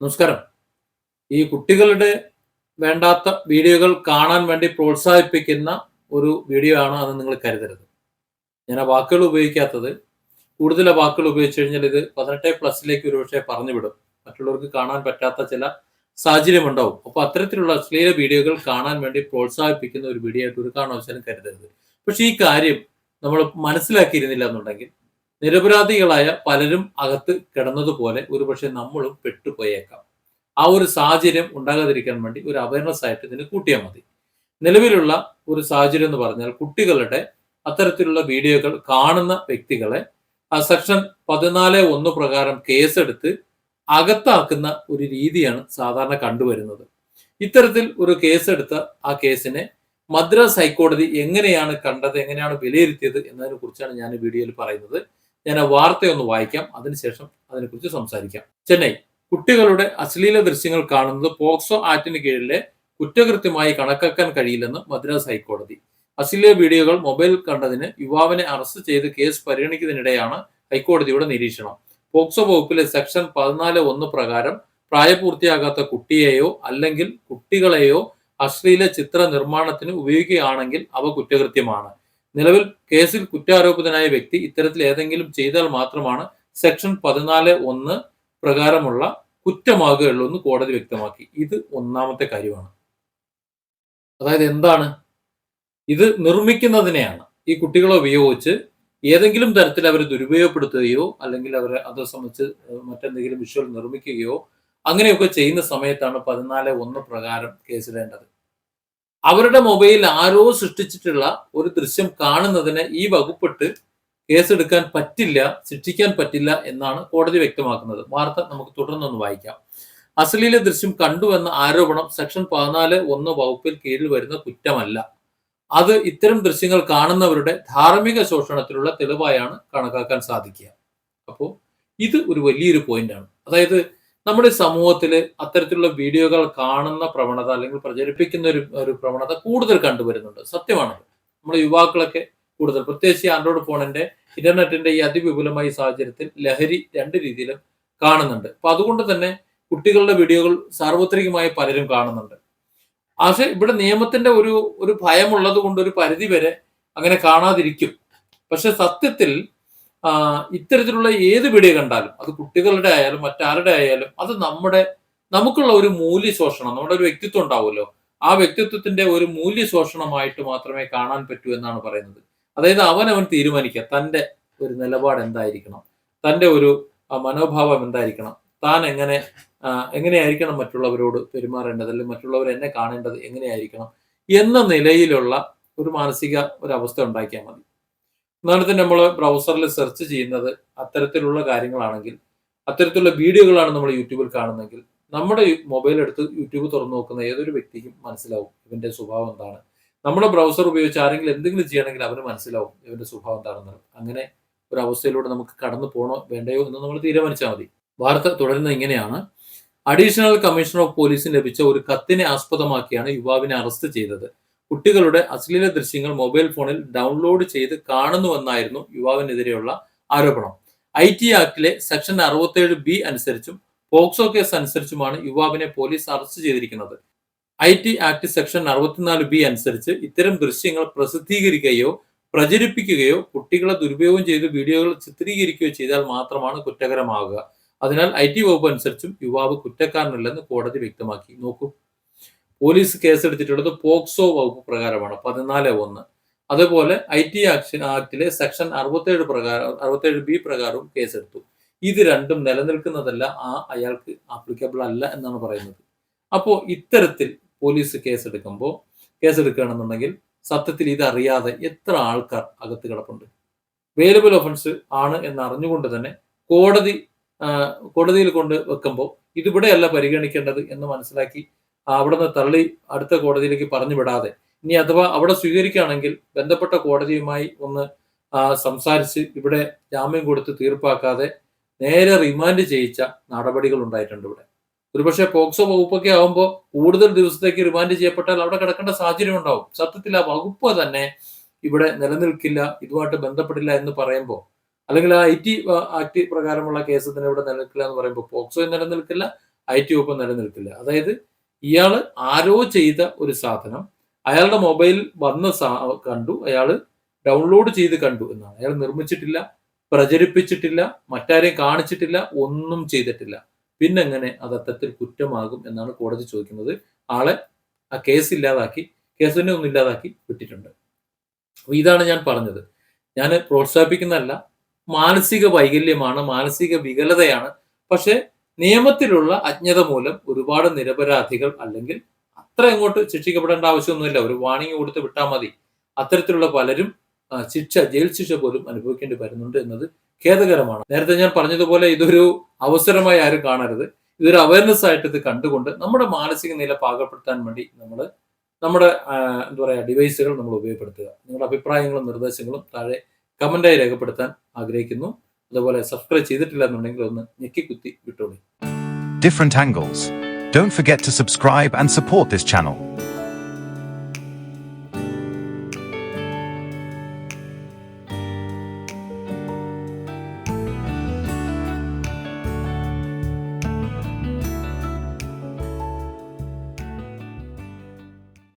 നമസ്കാരം. ഈ കുട്ടികളുടെ വേണ്ടാത്ത വീഡിയോകൾ കാണാൻ വേണ്ടി പ്രോത്സാഹിപ്പിക്കുന്ന ഒരു വീഡിയോ ആണ് അത് നിങ്ങൾ കരുതരുത്. ഞാൻ ആ വാക്കുകൾ ഉപയോഗിക്കാത്തത് കൂടുതൽ വാക്കുകൾ ഉപയോഗിച്ച് കഴിഞ്ഞാൽ ഇത് പതിനെട്ട് പ്ലസിലേക്ക് ഒരുപക്ഷെ പറഞ്ഞു വിടും മറ്റുള്ളവർക്ക് കാണാൻ പറ്റാത്ത ചില സാഹചര്യം ഉണ്ടാവും. അപ്പോൾ അത്തരത്തിലുള്ള അശ്ലീല വീഡിയോകൾ കാണാൻ വേണ്ടി പ്രോത്സാഹിപ്പിക്കുന്ന ഒരു വീഡിയോ ആയിട്ട് ഒരു കാരണവശാലും കരുതരുത്. പക്ഷെ ഈ കാര്യം നമ്മൾ മനസ്സിലാക്കിയിരുന്നില്ല എന്നുണ്ടെങ്കിൽ നിരപരാധികളായ പലരും അകത്ത് കിടന്നതുപോലെ ഒരുപക്ഷെ നമ്മളും പെട്ടുപോയേക്കാം. ആ ഒരു സാഹചര്യം ഉണ്ടാകാതിരിക്കാൻ വേണ്ടി ഒരു അവയർനെസ് ആയിട്ട് ഇതിന് കൂട്ടിയാൽ മതി. നിലവിലുള്ള ഒരു സാഹചര്യം എന്ന് പറഞ്ഞാൽ കുട്ടികളുടെ അത്തരത്തിലുള്ള വീഡിയോകൾ കാണുന്ന വ്യക്തികളെ ആ സെക്ഷൻ പതിനാല് ഒന്ന് പ്രകാരം കേസെടുത്ത് അകത്താക്കുന്ന ഒരു രീതിയാണ് സാധാരണ കണ്ടുവരുന്നത്. ഇത്തരത്തിൽ ഒരു കേസെടുത്ത ആ കേസിനെ മദ്രാസ് ഹൈക്കോടതി എങ്ങനെയാണ് കണ്ടത് എങ്ങനെയാണ് വിലയിരുത്തിയത് എന്നതിനെ കുറിച്ചാണ് ഞാൻ വീഡിയോയിൽ പറയുന്നത്. ഞാൻ ആ വാർത്തയൊന്ന് വായിക്കാം അതിനുശേഷം അതിനെക്കുറിച്ച് സംസാരിക്കാം. ചെന്നൈ കുട്ടികളുടെ അശ്ലീല ദൃശ്യങ്ങൾ കാണുന്നത് പോക്സോ ആക്ടിന് കീഴിലെ കുറ്റകൃത്യമായി കണക്കാക്കാൻ കഴിയില്ലെന്ന് മദ്രാസ് ഹൈക്കോടതി. അശ്ലീല വീഡിയോകൾ മൊബൈൽ കണ്ടതിന് യുവാവിനെ അറസ്റ്റ് ചെയ്ത് കേസ് പരിഗണിക്കുന്നതിനിടെയാണ് ഹൈക്കോടതിയുടെ നിരീക്ഷണം. പോക്സോ വകുപ്പിലെ സെക്ഷൻ പതിനാല് ഒന്ന് പ്രകാരം പ്രായപൂർത്തിയാകാത്ത കുട്ടിയെയോ അല്ലെങ്കിൽ കുട്ടികളെയോ അശ്ലീല ചിത്ര നിർമ്മാണത്തിന് ഉപയോഗിക്കുകയാണെങ്കിൽ അവ കുറ്റകൃത്യമാണ്. നിലവിൽ കേസിൽ കുറ്റാരോപിതനായ വ്യക്തി ഇത്തരത്തിൽ ഏതെങ്കിലും ചെയ്താൽ മാത്രമാണ് സെക്ഷൻ പതിനാല് ഒന്ന് പ്രകാരമുള്ള കുറ്റമാകുകയുള്ളൂ എന്ന് കോടതി വ്യക്തമാക്കി. ഇത് ഒന്നാമത്തെ കാര്യമാണ്. അതായത് എന്താണ്? ഇത് നിർമ്മിക്കുന്നതിനെയാണ്. ഈ കുട്ടികളെ ഉപയോഗിച്ച് ഏതെങ്കിലും തരത്തിൽ അവരെ ദുരുപയോഗപ്പെടുത്തുകയോ അല്ലെങ്കിൽ അവരെ അത് സംബന്ധിച്ച് മറ്റെന്തെങ്കിലും വിഷ്വൽ നിർമ്മിക്കുകയോ അങ്ങനെയൊക്കെ ചെയ്യുന്ന സമയത്താണ് പതിനാല് ഒന്ന് പ്രകാരം കേസിടേണ്ടത് അവരുടെ മൊബൈലിൽ ആരോ സൃഷ്ടിച്ചിട്ടുള്ള ഒരു ദൃശ്യം കാണുന്നതിന് ഈ വകുപ്പിട്ട് കേസെടുക്കാൻ പറ്റില്ല ശിക്ഷിക്കാൻ പറ്റില്ല എന്നാണ് കോടതി വ്യക്തമാക്കുന്നത്. വാർത്ത നമുക്ക് തുടർന്നൊന്ന് വായിക്കാം. അശ്ലീല ദൃശ്യം കണ്ടുവെന്ന ആരോപണം സെക്ഷൻ പതിനാല് ഒന്ന് വകുപ്പിൽ കീഴിൽ വരുന്ന കുറ്റമല്ല. അത് ഇത്തരം ദൃശ്യങ്ങൾ കാണുന്നവരുടെ ധാർമ്മിക ശോഷണത്തിലുള്ള തെളിവായാണ് കണക്കാക്കാൻ സാധിക്കുക. അപ്പോൾ ഇത് ഒരു വലിയൊരു പോയിന്റാണ് അതായത് നമ്മുടെ സമൂഹത്തിൽ അത്തരത്തിലുള്ള വീഡിയോകൾ കാണുന്ന പ്രവണത അല്ലെങ്കിൽ പ്രചരിപ്പിക്കുന്ന ഒരു ഒരു പ്രവണത കൂടുതൽ കണ്ടുവരുന്നുണ്ട്. സത്യമാണ് നമ്മുടെ യുവാക്കളൊക്കെ കൂടുതൽ. പ്രത്യേകിച്ച് ആൻഡ്രോയിഡ് ഫോണിന്റെ ഇന്റർനെറ്റിന്റെ ഈ അതിവിപുലമായ സാഹചര്യത്തിൽ ലഹരി രണ്ട് രീതിയിലും കാണുന്നുണ്ട്. അപ്പൊ അതുകൊണ്ട് തന്നെ കുട്ടികളുടെ വീഡിയോകൾ സാർവത്രികമായി പലരും കാണുന്നുണ്ട്. പക്ഷെ ഇവിടെ നിയമത്തിന്റെ ഒരു ഒരു ഭയമുള്ളത് കൊണ്ട് ഒരു പരിധി വരെ അങ്ങനെ കാണാതിരിക്കും. പക്ഷെ സത്യത്തിൽ ഇത്തരത്തിലുള്ള ഏത് വീഡിയോ കണ്ടാലും അത് കുട്ടികളുടെ ആയാലും മറ്റാരുടെ ആയാലും അത് നമ്മുടെ നമുക്കുള്ള ഒരു മൂല്യ ശോഷണം നമ്മുടെ ഒരു വ്യക്തിത്വം ഉണ്ടാവുമല്ലോ. ആ വ്യക്തിത്വത്തിന്റെ ഒരു മൂല്യ ശോഷണമായിട്ട് മാത്രമേ കാണാൻ പറ്റൂ എന്നാണ് പറയുന്നത്. അതായത് അവൻ അവൻ തീരുമാനിക്കുക തന്റെ ഒരു നിലപാട് എന്തായിരിക്കണം തന്റെ ഒരു മനോഭാവം എന്തായിരിക്കണം താൻ എങ്ങനെ എങ്ങനെയായിരിക്കണം മറ്റുള്ളവരോട് പെരുമാറേണ്ടത് അല്ലെങ്കിൽ മറ്റുള്ളവർ എന്നെ കാണേണ്ടത് എങ്ങനെയായിരിക്കണം എന്ന നിലയിലുള്ള ഒരു മാനസിക ഒരവസ്ഥ ഉണ്ടാക്കിയാൽ മതി. ഉദാഹരണത്തിന് നമ്മൾ ബ്രൗസറിൽ സെർച്ച് ചെയ്യുന്നത് അത്തരത്തിലുള്ള കാര്യങ്ങളാണെങ്കിൽ അത്തരത്തിലുള്ള വീഡിയോകളാണ് നമ്മൾ യൂട്യൂബിൽ കാണുന്നതെങ്കിൽ നമ്മുടെ മൊബൈൽ എടുത്ത് യൂട്യൂബ് തുറന്നു നോക്കുന്ന ഏതൊരു വ്യക്തിക്കും മനസ്സിലാവും ഇവന്റെ സ്വഭാവം എന്താണ്. നമ്മുടെ ബ്രൗസർ ഉപയോഗിച്ച് ആരെങ്കിലും എന്തെങ്കിലും ചെയ്യണമെങ്കിൽ അവന് മനസ്സിലാവും ഇവന്റെ സ്വഭാവം എന്താണെന്ന്. അങ്ങനെ ഒരു അവസ്ഥയിലൂടെ നമുക്ക് കടന്നു പോകണോ വേണ്ടയോ എന്ന് നമ്മൾ തീരുമാനിച്ചാൽ മതി. വാർത്ത തുടരുന്നത് ഇങ്ങനെയാണ്. അഡീഷണൽ കമ്മീഷണർ ഓഫ് പോലീസിന് ലഭിച്ച ഒരു കത്തിനെ ആസ്പദമാക്കിയാണ് യുവാവിനെ അറസ്റ്റ് ചെയ്തത്. കുട്ടികളുടെ അശ്ലീല ദൃശ്യങ്ങൾ മൊബൈൽ ഫോണിൽ ഡൗൺലോഡ് ചെയ്ത് കാണുന്നുവെന്നായിരുന്നു യുവാവിനെതിരെയുള്ള ആരോപണം. ഐ ടി ആക്ടിലെ സെക്ഷൻ അറുപത്തേഴ് ബി അനുസരിച്ചും പോക്സോ കേസ് അനുസരിച്ചുമാണ് യുവാവിനെ പോലീസ് അറസ്റ്റ് ചെയ്തിരിക്കുന്നത്. ഐ ടി ആക്ട് സെക്ഷൻ അറുപത്തിനാല് ബി അനുസരിച്ച് ഇത്തരം ദൃശ്യങ്ങൾ പ്രസിദ്ധീകരിക്കുകയോ പ്രചരിപ്പിക്കുകയോ കുട്ടികളെ ദുരുപയോഗം ചെയ്ത് വീഡിയോകൾ ചിത്രീകരിക്കുകയോ ചെയ്താൽ മാത്രമാണ് കുറ്റകരമാകുക അതിനാൽ ഐ ടി വകുപ്പ് അനുസരിച്ചും യുവാവ് കുറ്റക്കാരനല്ലെന്ന് കോടതി വ്യക്തമാക്കി. നോക്കൂ. പോലീസ് കേസെടുത്തിട്ടുള്ളത് പോക്സോ വകുപ്പ് പ്രകാരമാണ് പതിനാല് ഒന്ന്. അതുപോലെ ഐ ടി ആക്ഷൻ ആക്ടിലെ സെക്ഷൻ അറുപത്തേഴ് പ്രകാരം അറുപത്തേഴ് ബി പ്രകാരവും കേസെടുത്തു. ഇത് രണ്ടും നിലനിൽക്കുന്നതല്ല ആ അയാൾക്ക് ആപ്ലിക്കബിൾ അല്ല എന്നാണ് പറയുന്നത്. അപ്പോൾ ഇത്തരത്തിൽ പോലീസ് കേസെടുക്കുമ്പോൾ കേസെടുക്കുകയാണെന്നുണ്ടെങ്കിൽ സത്യത്തിൽ ഇതറിയാതെ എത്ര ആൾക്കാർ അകത്ത് കിടപ്പുണ്ട്? വേലബിൾ ഒഫൻസ് ആണ് എന്ന് അറിഞ്ഞുകൊണ്ട് തന്നെ കോടതി കോടതിയിൽ കൊണ്ട് വെക്കുമ്പോൾ ഇതിവിടെയല്ല പരിഗണിക്കേണ്ടത് എന്ന് മനസ്സിലാക്കി അവിടെ നിന്ന് തള്ളി അടുത്ത കോടതിയിലേക്ക് പറഞ്ഞു വിടാതെ. ഇനി അഥവാ അവിടെ സ്വീകരിക്കുകയാണെങ്കിൽ ബന്ധപ്പെട്ട കോടതിയുമായി ഒന്ന് സംസാരിച്ച് ഇവിടെ ജാമ്യം കൊടുത്ത് തീർപ്പാക്കാതെ നേരെ റിമാൻഡ് ചെയ്യിച്ച നടപടികൾ ഉണ്ടായിട്ടുണ്ട് ഇവിടെ. ഒരുപക്ഷെ പോക്സോ വകുപ്പൊക്കെ ആകുമ്പോൾ കൂടുതൽ ദിവസത്തേക്ക് റിമാൻഡ് ചെയ്യപ്പെട്ടാൽ അവിടെ കിടക്കേണ്ട സാഹചര്യം ഉണ്ടാവും. സത്യത്തിൽ ആ വകുപ്പ് തന്നെ ഇവിടെ നിലനിൽക്കില്ല ഇതുമായിട്ട് ബന്ധപ്പെടില്ല എന്ന് പറയുമ്പോൾ അല്ലെങ്കിൽ ആ ഐ ടി ആക്ട് പ്രകാരമുള്ള കേസ് തന്നെ ഇവിടെ നിലനിൽക്കില്ല എന്ന് പറയുമ്പോൾ പോക്സോ നിലനിൽക്കില്ല ഐ ടി വകുപ്പ് നിലനിൽക്കില്ല. അതായത് ഇയാൾ ആരോ ചെയ്ത ഒരു സാധനം. അയാളുടെ മൊബൈൽ വന്ന കണ്ടു. അയാൾ ഡൗൺലോഡ് ചെയ്ത് കണ്ടു എന്നാണ്. അയാൾ നിർമ്മിച്ചിട്ടില്ല പ്രചരിപ്പിച്ചിട്ടില്ല മറ്റാരെയും കാണിച്ചിട്ടില്ല ഒന്നും ചെയ്തിട്ടില്ല. പിന്നെങ്ങനെ അത് അത്തരത്തിൽ കുറ്റമാകും എന്നാണ് കോടതി ചോദിക്കുന്നത്. ആളെ ആ കേസ് ഇല്ലാതാക്കി കേസിനെ ഒന്നും ഇല്ലാതാക്കി വിട്ടിട്ടുണ്ട്. അപ്പൊ ഇതാണ് ഞാൻ പറഞ്ഞത്. ഞാൻ പ്രോത്സാഹിപ്പിക്കുന്നതല്ല മാനസിക വൈകല്യമാണ് മാനസിക വികലതയാണ്. പക്ഷെ നിയമത്തിലുള്ള അജ്ഞത മൂലം ഒരുപാട് നിരപരാധികൾ അല്ലെങ്കിൽ അത്ര അങ്ങോട്ട് ശിക്ഷിക്കപ്പെടേണ്ട ആവശ്യമൊന്നുമില്ല. ഒരു വാണിംഗ് കൊടുത്ത് വിട്ടാൽ മതി. അത്തരത്തിലുള്ള പലരും ശിക്ഷ ജയിൽ ശിക്ഷ പോലും അനുഭവിക്കേണ്ടി വരുന്നുണ്ട് എന്നത് ഖേദകരമാണ്. നേരത്തെ ഞാൻ പറഞ്ഞതുപോലെ ഇതൊരു അവസരമായി ആരും കാണരുത്. ഇതൊരു അവയർനെസ് ആയിട്ട് ഇത് കണ്ടുകൊണ്ട് നമ്മുടെ മാനസിക നില പാകപ്പെടുത്താൻ വേണ്ടി നമ്മൾ നമ്മുടെ എന്താ പറയുക ഡിവൈസുകൾ നമ്മൾ ഉപയോഗപ്പെടുത്തുക. നിങ്ങളുടെ അഭിപ്രായങ്ങളും നിർദ്ദേശങ്ങളും താഴെ കമന്റായി രേഖപ്പെടുത്താൻ ആഗ്രഹിക്കുന്നു. അതുപോലെ സബ്സ്ക്രൈബ് ചെയ്തിട്ടില്ല എന്നുണ്ടെങ്കിൽ ഒന്ന് ഞെക്കി കുത്തി വിട്ടോളി. Different angles don't forget to subscribe and support this channel